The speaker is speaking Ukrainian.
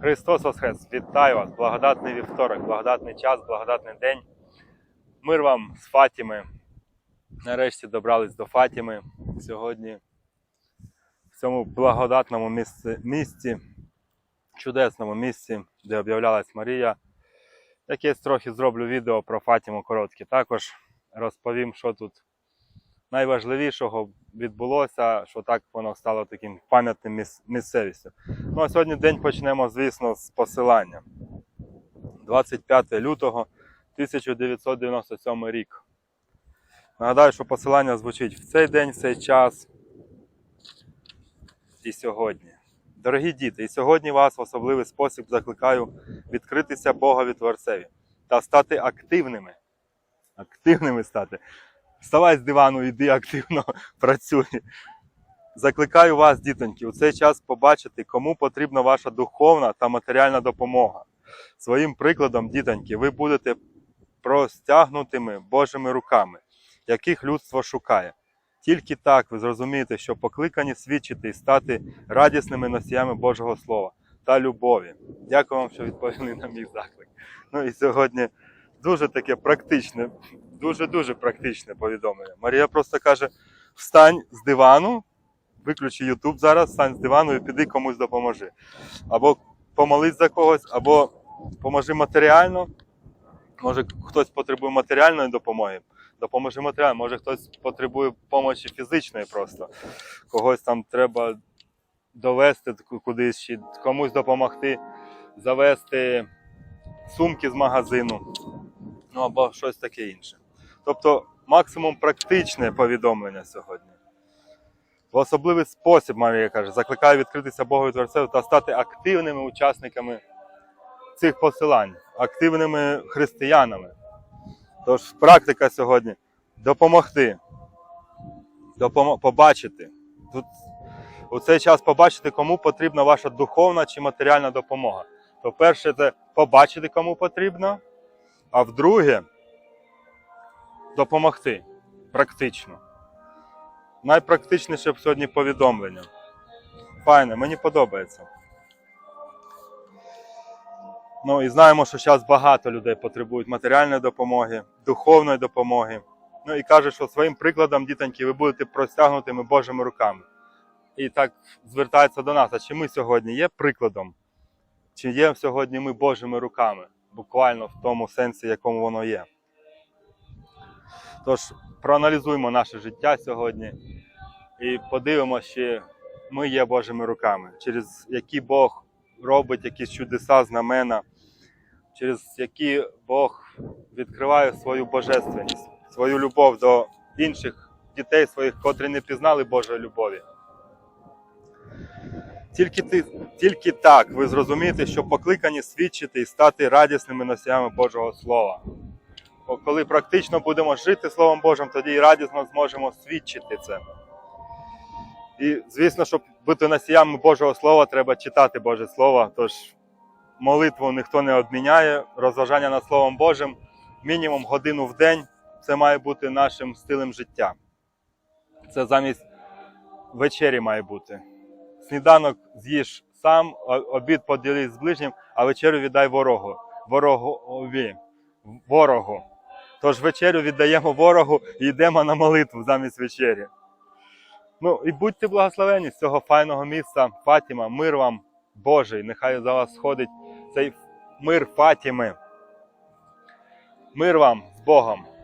Христос Воскрес! Вітаю вас! Благодатний вівторок, благодатний час, благодатний день. Мир вам з Фатіми. Нарешті добрались до Фатіми. Сьогодні в цьому благодатному місці, місці чудесному місці, де об'являлась Марія. Якесь трохи зроблю відео про Фатіму коротке. Також розповім, що тут найважливішого відбулося, що так воно стало таким пам'ятним місцевістю. Ну а сьогодні день почнемо, звісно, з посилання. 25 лютого 1997 рік. Нагадаю, що посилання звучить в цей день, в цей час і сьогодні. Дорогі діти, і сьогодні вас в особливий спосіб закликаю відкритися Богові Творцеві та стати активними. Активними стати. Вставай з дивану, іди активно працюй. Закликаю вас, дітоньки, у цей час побачити, кому потрібна ваша духовна та матеріальна допомога. Своїм прикладом, дітоньки, ви будете простягнутими Божими руками, яких людство шукає. Тільки так ви зрозумієте, що покликані свідчити і стати радісними носіями Божого Слова та любові. Дякую вам, що відповіли на мій заклик. Ну і сьогодні дуже таке практичне, дуже-дуже практичне повідомлення. Марія просто каже: встань з дивану, виключи Ютуб зараз, встань з дивану і піди комусь допоможи. Або помолись за когось, або поможи матеріально. Може, хтось потребує матеріальної допомоги. Допоможи матеріально, може хтось потребує допомоги фізичної просто. Когось там треба довести кудись, чи комусь допомогти, завести сумки з магазину, ну або щось таке інше. Тобто максимум практичне повідомлення сьогодні. В особливий спосіб, Марія каже, закликаю відкритися Богу Творцеву та стати активними учасниками цих посилань, активними християнами. Тож практика сьогодні допомогти, допомо- побачити. Тут у цей час побачити, кому потрібна ваша духовна чи матеріальна допомога. То перше це побачити, кому потрібно, а вдруге допомогти практично. Найпрактичніше б сьогодні повідомлення. Файне, мені подобається. Ну і знаємо, що зараз багато людей потребують матеріальної допомоги, духовної допомоги. Ну і каже, що своїм прикладом, дітоньки, ви будете простягнутими Божими руками. І так звертається до нас. А чи ми сьогодні є прикладом? Чи є сьогодні ми Божими руками? Буквально в тому сенсі, якому воно є. Тож проаналізуємо наше життя сьогодні і подивимося, чи ми є Божими руками, через які Бог робить якісь чудеса, знамена, через які Бог відкриває свою божественність, свою любов до інших дітей своїх, котрі не пізнали Божої любові. Тільки, ти, тільки так ви зрозумієте, що покликані свідчити і стати радісними носіями Божого Слова. Бо коли практично будемо жити Словом Божим, тоді і радісно зможемо свідчити це. І, звісно, щоб бути носіями Божого Слова, треба читати Боже Слово. Тож молитву ніхто не обміняє, розважання над Словом Божим мінімум годину в день це має бути нашим стилем життя. Це замість вечері має бути. Сніданок з'їж сам, обід поділись з ближнім, а вечерю віддай ворогу. Ворогові. Ворогу. Тож вечерю віддаємо ворогу і йдемо на молитву замість вечері. Ну і будьте благословені з цього файного місця Фатіма. Мир вам Божий. Нехай за вас сходить цей мир Фатіми. Мир вам з Богом.